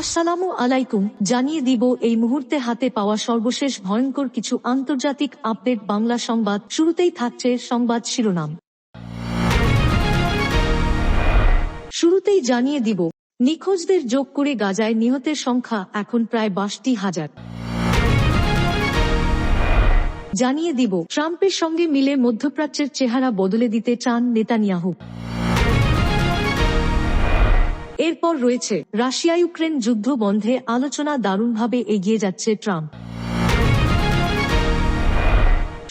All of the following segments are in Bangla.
আসসালামু আলাইকুম, জানিয়ে দিব এই মুহূর্তে হাতে পাওয়া সর্বশেষ ভয়ঙ্কর কিছু আন্তর্জাতিক আপডেট বাংলা সংবাদ। শুরুতেই থাকছে সংবাদ শিরোনাম। শুরুতেই জানিয়ে দিব, নিখোঁজদের যোগ করে গাজায় নিহতের সংখ্যা এখন প্রায় বাষট্টি হাজার। জানিয়ে দিব, ট্রাম্পের সঙ্গে মিলে মধ্যপ্রাচ্যের চেহারা বদলে দিতে চান নেতানিয়াহু। এরপর রয়েছে রাশিয়া ইউক্রেন যুদ্ধ বন্ধে আলোচনা দারুণভাবে এগিয়ে যাচ্ছে ট্রাম্প।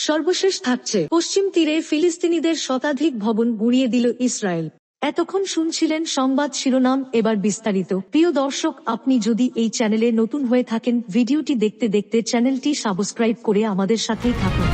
সর্বশেষ থাকছে, পশ্চিম তীরে ফিলিস্তিনিদের শতাধিক ভবন গুড়িয়ে দিল ইসরায়েল। এতক্ষণ শুনছিলেন সংবাদ শিরোনাম, এবার বিস্তারিত। প্রিয় দর্শক, আপনি যদি এই চ্যানেলে নতুন হয়ে থাকেন, ভিডিওটি দেখতে দেখতে চ্যানেলটি সাবস্ক্রাইব করে আমাদের সাথেই থাকুন।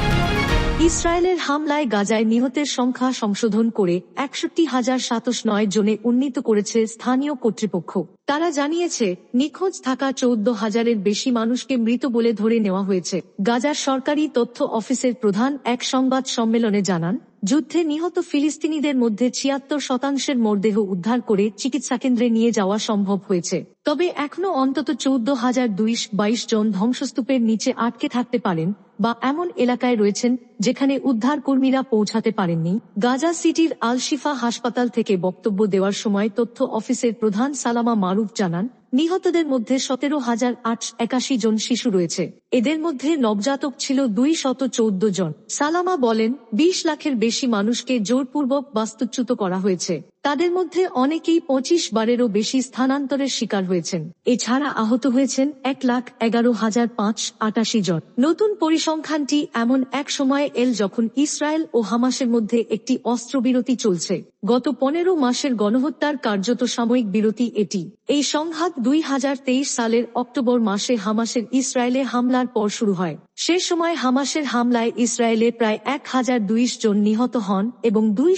ইসরায়েলের হামলায় গাজায় নিহতের সংখ্যা সংশোধন করে একষট্টি হাজার সাতশ নয় জনে উন্নীত করেছে স্থানীয় কর্তৃপক্ষ। তারা জানিয়েছে, নিখোঁজ থাকা চৌদ্দ হাজারের বেশি মানুষকে মৃত বলে ধরে নেওয়া হয়েছে। গাজার সরকারি তথ্য অফিসের প্রধান এক সংবাদ সম্মেলনে জানান যুদ্ধে নিহত ফিলিস্তিনিদের মধ্যে ছিয়াত্তর শতাংশের মরদেহ উদ্ধার করে চিকিৎসা কেন্দ্রে নিয়ে যাওয়া সম্ভব হয়েছে। তবে এখনও অন্তত চৌদ্দ হাজার দুইশ বাইশ জন ধ্বংসস্তূপের নিচে আটকে থাকতে পারেন বা এমন এলাকায় রয়েছেন যেখানে উদ্ধার কর্মীরা পৌঁছাতে পারেননি। গাজা সিটির আলশিফা হাসপাতাল থেকে বক্তব্য দেওয়ার সময় তথ্য অফিসের প্রধান সালামা মারুফ জানান নিহতদের মধ্যে সতেরো হাজার আট একাশি জন শিশু রয়েছে। এদের মধ্যে নবজাতক ছিল দুই শত চৌদ্দ জন। সালামা বলেন, বিশ লাখের বেশি মানুষকে জোরপূর্বক বাস্তুচ্যুত করা হয়েছে। তাদের মধ্যে অনেকেই পঁচিশ বারেরও বেশি স্থানান্তরের শিকার হয়েছেন। এছাড়া আহত হয়েছেন এক লাখ এগারো হাজার পাঁচ আটাশি জন। নতুন পরিসংখ্যানটি এমন এক সময়ে এল যখন ইসরায়েল ও হামাসের মধ্যে একটি অস্ত্রবিরতি চলছে। গত পনেরো মাসের গণহত্যার কার্যত সাময়িক বিরতি এটি। এই সংঘাত দুই হাজার তেইশ সালের অক্টোবর মাসে হামাসের ইসরায়েলে হামলার পর শুরু হয়। সে সময় হামাসের হামলায় ইসরায়েলে প্রায় এক হাজার দুইশ জন নিহত হন এবং দুই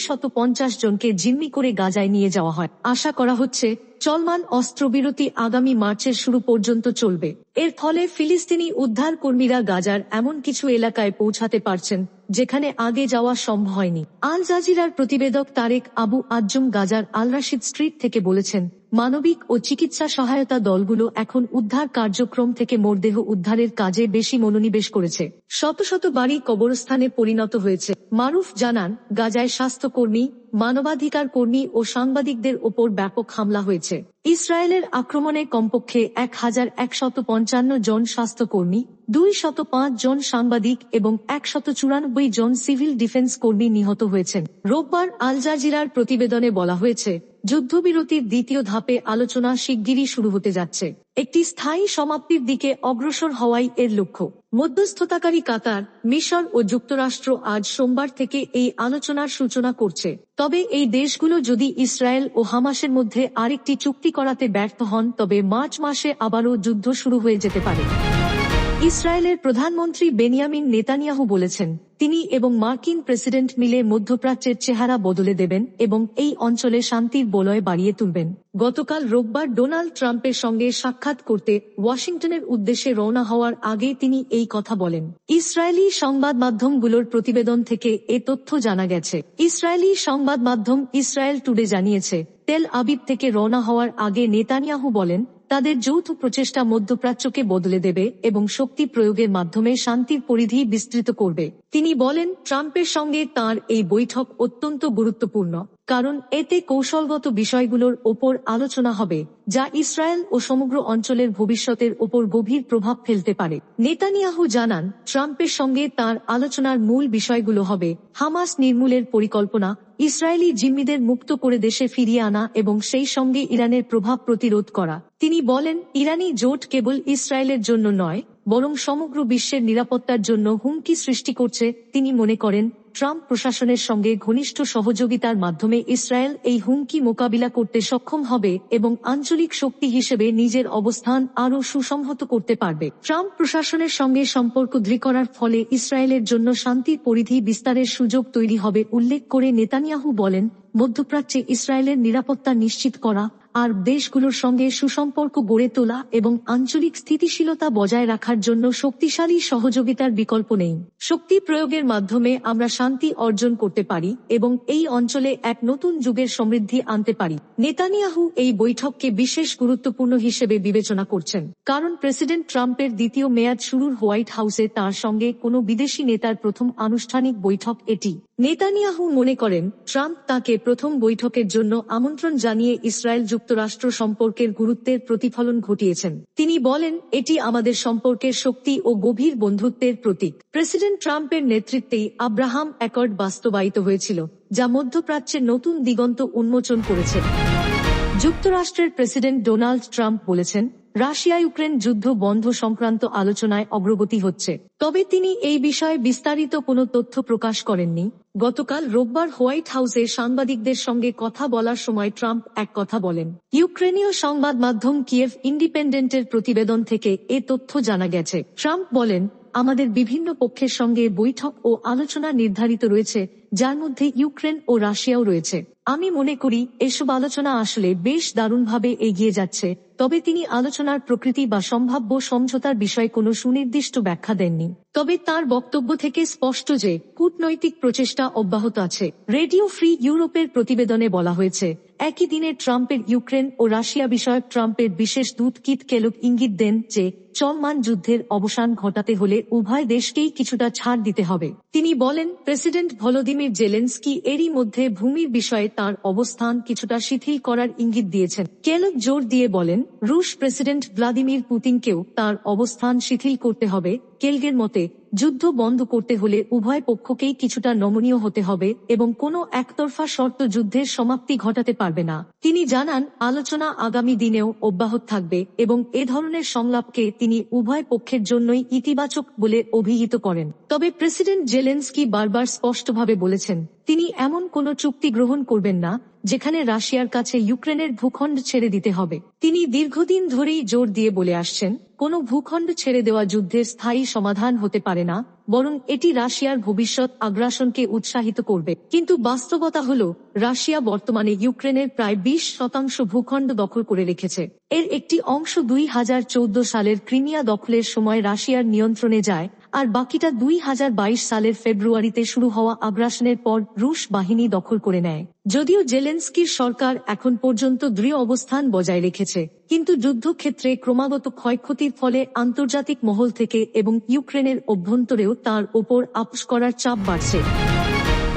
জনকে জিম্মি করে গাজায় নিয়ে যাওয়া হয়। আশা করা হচ্ছে, চলমান অস্ত্রবিরতি আগামী মার্চের শুরু পর্যন্ত চলবে। এর ফলে ফিলিস্তিনি উদ্ধার কর্মীরা গাজার এমন কিছু এলাকায় পৌঁছাতে পারছেন, যেখানে আগে যাওয়া সম্ভব হয়নি। আল জাজিরার প্রতিবেদক তারেক আবু আজম গাজার আলরাশিদ স্ট্রিট থেকে বলেছেন মানবিক ও চিকিৎসা সহায়তা দলগুলো এখন উদ্ধার কার্যক্রম থেকে মরদেহ উদ্ধারের কাজে বেশি মনোনিবেশ করেছে। শত শত বাড়ি কবরস্থানে পরিণত হয়েছে। মারুফ জানান, গাজায় স্বাস্থ্যকর্মী, মানবাধিকার কর্মী ও সাংবাদিকদের ওপর ব্যাপক হামলা হয়েছে। ইসরায়েলের আক্রমণে কমপক্ষে এক হাজার একশত পঞ্চান্ন জন স্বাস্থ্যকর্মী, দুই শত পাঁচ জন সাংবাদিক এবং একশত চুরানব্বই জন সিভিল ডিফেন্স কর্মী নিহত হয়েছেন। রোববার আল জাজিরার প্রতিবেদনে বলা হয়েছে যুদ্ধবিরতির দ্বিতীয় ধাপে আলোচনা শিগগিরই শুরু হতে যাচ্ছে। একটি স্থায়ী সমাপ্তির দিকে অগ্রসর হওয়াই এর লক্ষ্য। মধ্যস্থতাকারী কাতার, মিশর ও যুক্তরাষ্ট্র আজ সোমবার থেকে এই আলোচনার সূচনা করছে। তবে এই দেশগুলো যদি ইসরায়েল ও হামাসের মধ্যে আরেকটি চুক্তি করাতে ব্যর্থ হন, তবে মার্চ মাসে আবারও যুদ্ধ শুরু হয়ে যেতে পারে। ইসরায়েলের প্রধানমন্ত্রী বেনিয়ামিন নেতানিয়াহু বলেছেন, তিনি এবং মার্কিন প্রেসিডেন্ট মিলে মধ্যপ্রাচ্যের চেহারা বদলে দেবেন এবং এই অঞ্চলে শান্তির বলয় বাড়িয়ে তুলবেন। গতকাল রোববার ডোনাল্ড ট্রাম্পের সঙ্গে সাক্ষাৎ করতে ওয়াশিংটনের উদ্দেশ্যে রওনা হওয়ার আগে তিনি এই কথা বলেন। ইসরায়েলি সংবাদ মাধ্যমগুলোর প্রতিবেদন থেকে এ তথ্য জানা গেছে, ইসরায়েলি সংবাদ মাধ্যম ইসরায়েল টুডে জানিয়েছে, তেল আবিব থেকে রওনা হওয়ার আগে নেতানিয়াহু বলেন তাদের যৌথ প্রচেষ্টা মধ্যপ্রাচ্যকে বদলে দেবে এবং শক্তি প্রয়োগের মাধ্যমে শান্তির পরিধি বিস্তৃত করবে। তিনি বলেন, ট্রাম্পের সঙ্গে তার এই বৈঠক অত্যন্ত গুরুত্বপূর্ণ। কারণ এতে কৌশলগত বিষয়গুলোর ওপর আলোচনা হবে, যা ইসরায়েল ও সমগ্র অঞ্চলের ভবিষ্যতের ওপর গভীর প্রভাব ফেলতে পারে। নেতানিয়াহু জানান, ট্রাম্পের সঙ্গে তার আলোচনার মূল বিষয়গুলো হবে হামাস নির্মূলের পরিকল্পনা, ইসরায়েলি জিম্মিদের মুক্ত করে দেশে ফিরিয়ে আনা এবং সেই সঙ্গে ইরানের প্রভাব প্রতিরোধ করা। তিনি বলেন ইরানি জোট কেবল ইসরায়েলের জন্য নয়, বরং সমগ্র বিশ্বের নিরাপত্তার জন্য হুমকি সৃষ্টি করছে, তিনি মনে করেন ট্রাম্প প্রশাসনের সঙ্গে ঘনিষ্ঠ সহযোগিতার মাধ্যমে ইসরায়েল এই হুমকি মোকাবিলা করতে সক্ষম হবে এবং আঞ্চলিক শক্তি হিসেবে নিজের অবস্থান আরও সুসংহত করতে পারবে। ট্রাম্প প্রশাসনের সঙ্গে সম্পর্ক দৃঢ় করার ফলে ইসরায়েলের জন্য শান্তির পরিধি বিস্তারের সুযোগ তৈরি হবে, উল্লেখ করে নেতানিয়াহু বলেন, মধ্যপ্রাচ্যে ইসরায়েলের নিরাপত্তা নিশ্চিত করা আর দেশগুলোর সঙ্গে সুসম্পর্ক গড়ে তোলা এবং আঞ্চলিক স্থিতিশীলতা বজায় রাখার জন্য শক্তিশালী সহযোগিতার বিকল্প নেই। শক্তি প্রয়োগের মাধ্যমে আমরা শান্তি অর্জন করতে পারি এবং এই অঞ্চলে এক নতুন যুগের সমৃদ্ধি আনতে পারি। নেতানিয়াহু এই বৈঠককে বিশেষ গুরুত্বপূর্ণ হিসেবে বিবেচনা করছেন, কারণ প্রেসিডেন্ট ট্রাম্পের দ্বিতীয় মেয়াদ শুরুর হোয়াইট হাউসে তার সঙ্গে কোনো বিদেশি নেতার প্রথম আনুষ্ঠানিক বৈঠক এটি। নেতানিয়াহু মনে করেন, ট্রাম্প তাকে প্রথম বৈঠকের জন্য আমন্ত্রণ জানিয়ে ইসরায়েল যুক্তরাষ্ট্র সম্পর্কের গুরুত্বের প্রতিফলন ঘটিয়েছেন। তিনি বলেন, এটি আমাদের সম্পর্কের শক্তি ও গভীর বন্ধুত্বের প্রতীক। প্রেসিডেন্ট ট্রাম্পের নেতৃত্বেই আব্রাহাম অ্যাকর্ড বাস্তবায়িত হয়েছিল, যা মধ্যপ্রাচ্যের নতুন দিগন্ত উন্মোচন করেছে। যুক্তরাষ্ট্রের প্রেসিডেন্ট ডোনাল্ড ট্রাম্প বলেছেন রাশিয়া ইউক্রেন যুদ্ধ বন্ধ সংক্রান্ত আলোচনায় অগ্রগতি হচ্ছে। তবে তিনি এই বিষয়ে বিস্তারিত কোনো তথ্য প্রকাশ করেননি। গতকাল রোববার হোয়াইট হাউসে সাংবাদিকদের সঙ্গে কথা বলার সময় ট্রাম্প এক কথা বলেন। ইউক্রেনীয় সংবাদ মাধ্যম কিয়েভ ইন্ডিপেন্ডেন্টের প্রতিবেদন থেকে এ তথ্য জানা গেছে। ট্রাম্প বলেন আমাদের বিভিন্ন পক্ষের সঙ্গে বৈঠক ও আলোচনা নির্ধারিত রয়েছে, যার মধ্যে ইউক্রেন ও রাশিয়াও রয়েছে। আমি মনে করি, এসব আলোচনা আসলে বেশ দারুণভাবে এগিয়ে যাচ্ছে, তবে তিনি আলোচনার প্রকৃতি বা সম্ভাব্য সমঝোতার বিষয়ে কোনো সুনির্দিষ্ট ব্যাখ্যা দেননি। তবে তার বক্তব্য থেকে স্পষ্ট যে, কূটনৈতিক প্রচেষ্টা অব্যাহত আছে। রেডিও ফ্রি ইউরোপের প্রতিবেদনে বলা হয়েছে একই দিনে ট্রাম্পের ইউক্রেন ও রাশিয়া বিষয়ক ট্রাম্পের বিশেষ দূত কিত কেলক ইঙ্গিত দেন যে চলমান যুদ্ধের অবসান ঘটাতে হলে উভয় দেশকেই কিছুটা ছাড় দিতে হবে। তিনি বলেন, প্রেসিডেন্ট ভলোদিমির জেলেন্সকি এরই মধ্যে ভূমির বিষয়ে তার অবস্থান কিছুটা শিথিল করার ইঙ্গিত দিয়েছেন। কেলক জোর দিয়ে বলেন, রুশ প্রেসিডেন্ট ভ্লাদিমির পুতিনকেও তার অবস্থান শিথিল করতে হবে। কেলগের মতে, যুদ্ধ বন্ধ করতে হলে উভয় পক্ষকেই কিছুটা নমনীয় হতে হবে এবং কোনো একতরফা শর্ত যুদ্ধের সমাপ্তি ঘটাতে পারবে না। তিনি জানান, আলোচনা আগামী দিনেও অব্যাহত থাকবে এবং এ ধরনের সংলাপকে তিনি উভয় পক্ষের জন্যই ইতিবাচক বলে অভিহিত করেন। তবে প্রেসিডেন্ট জেলেন্সকি বারবার স্পষ্টভাবে বলেছেন, তিনি এমন কোনো চুক্তি গ্রহণ করবেন না যেখানে রাশিয়ার কাছে ইউক্রেনের ভূখণ্ড ছেড়ে দিতে হবে। তিনি দীর্ঘদিন ধরেই জোর দিয়ে বলে আসছেন, কোনো ভূখণ্ড ছেড়ে দেওয়া যুদ্ধের স্থায়ী সমাধান হতে পারে না, বরং এটি রাশিয়ার ভবিষ্যৎ আগ্রাসনকে উৎসাহিত করবে। কিন্তু বাস্তবতা হল, রাশিয়া বর্তমানে ইউক্রেনের প্রায় বিশ শতাংশ ভূখণ্ড দখল করে রেখেছে। এর একটি অংশ দুই হাজার চৌদ্দ সালের ক্রিমিয়া দখলের সময় রাশিয়ার নিয়ন্ত্রণে যায় আর বাকিটা দুই হাজার বাইশ সালের ফেব্রুয়ারিতে শুরু হওয়া আগ্রাসনের পর রুশ বাহিনী দখল করে নেয়। যদিও জেলেন্সকির সরকার এখন পর্যন্ত দৃঢ় অবস্থান বজায় রেখেছে, কিন্তু যুদ্ধক্ষেত্রে ক্রমাগত ক্ষয়ক্ষতির ফলে আন্তর্জাতিক মহল থেকে এবং ইউক্রেনের অভ্যন্তরেও তার ওপর আপোষ করার চাপ বাড়ছে।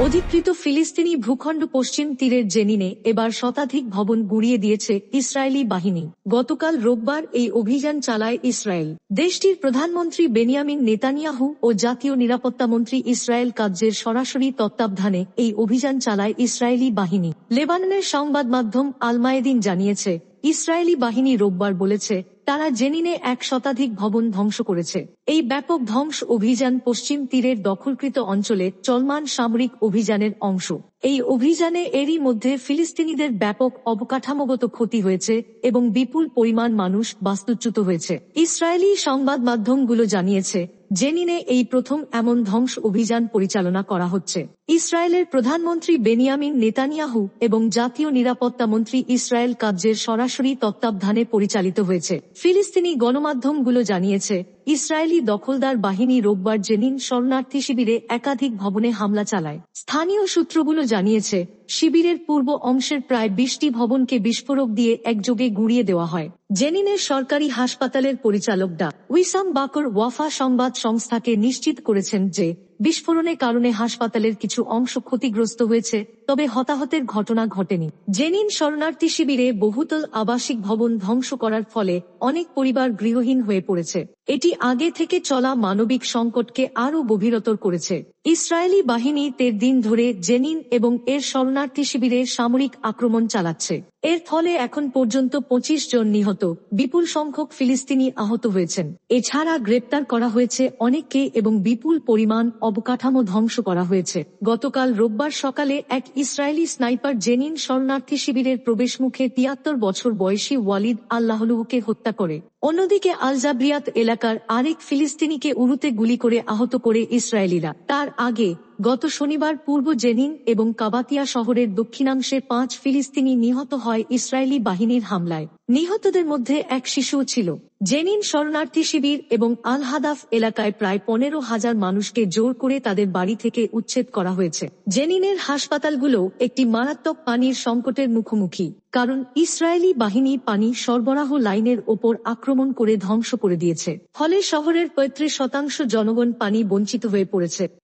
অধিকৃত ফিলিস্তিনি ভূখণ্ড পশ্চিম তীরের জেনিনে এবার শতাধিক ভবন গুঁড়িয়ে দিয়েছে ইসরায়েলি বাহিনী। গতকাল রোববার এই অভিযান চালায় ইসরায়েল। দেশটির প্রধানমন্ত্রী বেনিয়ামিন নেতানিয়াহু ও জাতীয় নিরাপত্তা মন্ত্রী ইসরায়েল কাজ্যের সরাসরি তত্ত্বাবধানে এই অভিযান চালায় ইসরায়েলি বাহিনী। লেবাননের সংবাদ মাধ্যম আলমায়েদিন জানিয়েছে, ইসরায়েলি বাহিনী রোববার বলেছে, তারা জেনিনে এক শতাধিক ভবন ধ্বংস করেছে। এই ব্যাপক ধ্বংস অভিযান পশ্চিম তীরের দখলকৃত অঞ্চলে চলমান সামরিক অভিযানের অংশ। এই অভিযানে এরই মধ্যে ফিলিস্তিনিদের ব্যাপক অবকাঠামোগত ক্ষতি হয়েছে এবং বিপুল পরিমাণ মানুষ বাস্তুচ্যুত হয়েছে। ইসরায়েলি সংবাদ মাধ্যমগুলো জানিয়েছে, জেনিনে এই প্রথম এমন ধ্বংস অভিযান পরিচালনা করা হচ্ছে। ইসরায়েলের প্রধানমন্ত্রী বেনিয়ামিন নেতানিয়াহু এবং জাতীয় নিরাপত্তা মন্ত্রী ইসরায়েল কাজ্যের সরাসরি তত্ত্বাবধানে পরিচালিত হয়েছে। ফিলিস্তিনি গণমাধ্যমগুলো জানিয়েছে ইসরায়েলি দখলদার বাহিনী রোববার জেনিন শরণার্থী শিবিরে একাধিক ভবনে হামলা চালায়। স্থানীয় সূত্রগুলো জানিয়েছে শিবিরের পূর্ব অংশের প্রায় বিশটি ভবনকে বিস্ফোরক দিয়ে একযোগে গুঁড়িয়ে দেওয়া হয়। জেনিনের সরকারি হাসপাতালের পরিচালক ডা। উইসাম বাকর ওয়াফা সংবাদ সংস্থাকে নিশ্চিত করেছেন যে, বিস্ফোরণের কারণে হাসপাতালের কিছু অংশ ক্ষতিগ্রস্ত হয়েছে, তবে হতাহতের ঘটনা ঘটেনি। জেনিন শরণার্থী শিবিরে বহুতল আবাসিক ভবন ধ্বংস করার ফলে অনেক পরিবার গৃহহীন হয়ে পড়েছে। এটি আগে থেকে চলা মানবিক সংকটকে আরও গভীরতর করেছে। ইসরায়েলি বাহিনী তের দিন ধরে জেনিন এবং এর শরণার্থী শিবিরে সামরিক আক্রমণ চালাচ্ছে। এর ফলে এখন পর্যন্ত পঁচিশ জন নিহত, বিপুল সংখ্যক ফিলিস্তিনি আহত হয়েছেন। এছাড়া গ্রেপ্তার করা হয়েছে অনেককে এবং বিপুল পরিমাণ অবকাঠামো ধ্বংস করা হয়েছে। গতকাল রোববার সকালে এক ইসরায়েলি স্নাইপার জেনিন শরণার্থী শিবিরের প্রবেশমুখে তিয়াত্তর বছর বয়সী ওয়ালিদ আল্লাহলুহুকে হত্যা করে। অন্যদিকে আলজাব্রিয়াত এলাকার আরেক ফিলিস্তিনিকে উরুতে গুলি করে আহত করে ইসরায়েলিরা। তার আগে গত শনিবার পূর্ব জেনিন এবং কাবাতিয়া শহরের দক্ষিণাংশে পাঁচ ফিলিস্তিনি নিহত হয় ইসরায়েলি বাহিনীর হামলায়। নিহতদের মধ্যে এক শিশুও ছিল। জেনিন শরণার্থী শিবির এবং আল হাদাফ এলাকায় প্রায় পনেরো হাজার মানুষকে জোর করে তাদের বাড়ি থেকে উচ্ছেদ করা হয়েছে। জেনিনের হাসপাতালগুলো একটি মারাত্মক পানির সংকটের মুখোমুখি, কারণ ইসরায়েলি বাহিনী পানি সরবরাহ লাইনের ওপর আক্রমণ করে ধ্বংস করে দিয়েছে। ফলে শহরের পঁয়ত্রিশ শতাংশ জনগণ পানি বঞ্চিত হয়ে পড়েছে।